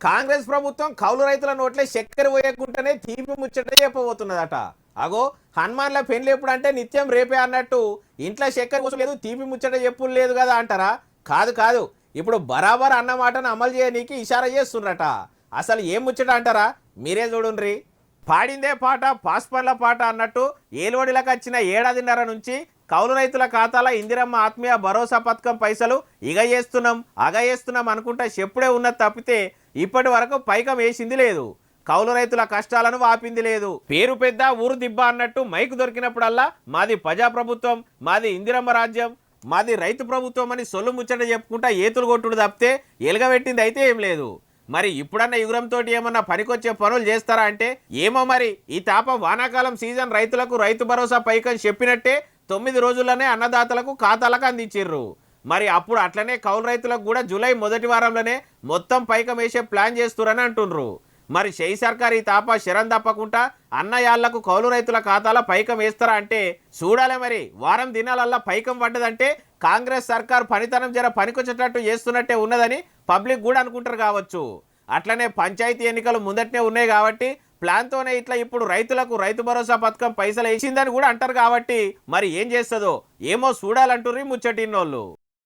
కాంగ్రెస్ ప్రభుత్వం కౌలు రైతుల నోట్లే చక్కెర పోయకుండానే తీపి ముచ్చట చెప్పబోతున్నదట. అగో హనుమాన్ల పెళ్ళి ఎప్పుడు అంటే నిత్యం రేపే అన్నట్టు. ఇంట్లో చక్కెర కోసం లేదు తీపి ముచ్చట చెప్పులు లేదు కదా అంటారా? కాదు కాదు. ఇప్పుడు బరాబర్ అన్న మాటను అమలు చేయనీకి ఇషారా చేస్తున్నట అసలు ఏం ముచ్చట అంటారా? మీరే చూడుండ్రి. పాడిందే పాట పాస్పర్ల పాట అన్నట్టు ఏలువడిలకు వచ్చిన ఏడాదిన్నర నుంచి కౌలు రైతుల ఖాతాల ఇందిరమ్మ ఆత్మీయ భరోసా పథకం పైసలు ఇగ చేస్తున్నాం అగ చేస్తున్నాం అనుకుంటా చెప్పుడే ఉన్నది తప్పితే ఇప్పటి వరకు పైకం వేసింది లేదు. కౌలు రైతుల కష్టాలను వాపింది లేదు. పేరు పెద్ద ఊరు దిబ్బ అన్నట్టు మైకు దొరికినప్పుడల్లా మాది ప్రజాప్రభుత్వం మాది ఇందిరమ్మ రాజ్యం మాది రైతు ప్రభుత్వం అని సొల్లు ముచ్చట చెప్పుకుంటా ఏతులు కొట్టుడు తప్పితే ఎలుగబెట్టింది అయితే ఏం లేదు. మరి ఇప్పుడన్న యుగరంతో ఏమన్నా పనికొచ్చే పనులు చేస్తారా అంటే ఏమో మరి ఈ తాప వానాకాలం సీజన్ రైతులకు రైతు భరోసా పైకం చెప్పినట్టే తొమ్మిది రోజుల్లోనే అన్నదాతలకు ఖాతాలకు అందించిర్రు. మరి అప్పుడు అట్లనే కౌలు రైతులకు కూడా జూలై మొదటి వారంలోనే మొత్తం పైకం వేసే ప్లాన్ చేస్తురని అంటుండ్రు. మరి షెయి సర్కార్ ఈ తాప శరం తప్పకుండా అన్నయాళ్ళకు కౌలు రైతుల ఖాతాలో పైకం వేస్తారా అంటే చూడాలి మరి. వారం దినాలల్లా పైకం పడ్డదంటే కాంగ్రెస్ సర్కార్ పనితనం జర పనికొచ్చేటట్టు చేస్తున్నట్టే ఉన్నదని పబ్లిక్ కూడా అనుకుంటారు కావచ్చు. అట్లనే పంచాయతీ ఎన్నికలు ముందటనే ఉన్నాయి కాబట్టి ప్లాన్తోనే ఇట్లా ఇప్పుడు రైతులకు రైతు భరోసా పథకం పైసలు వేసిందని కూడా అంటారు కాబట్టి మరి ఏం చేస్తుందో? ఏమో చూడాలంటుర్రి ముచ్చటిన్నోళ్ళు.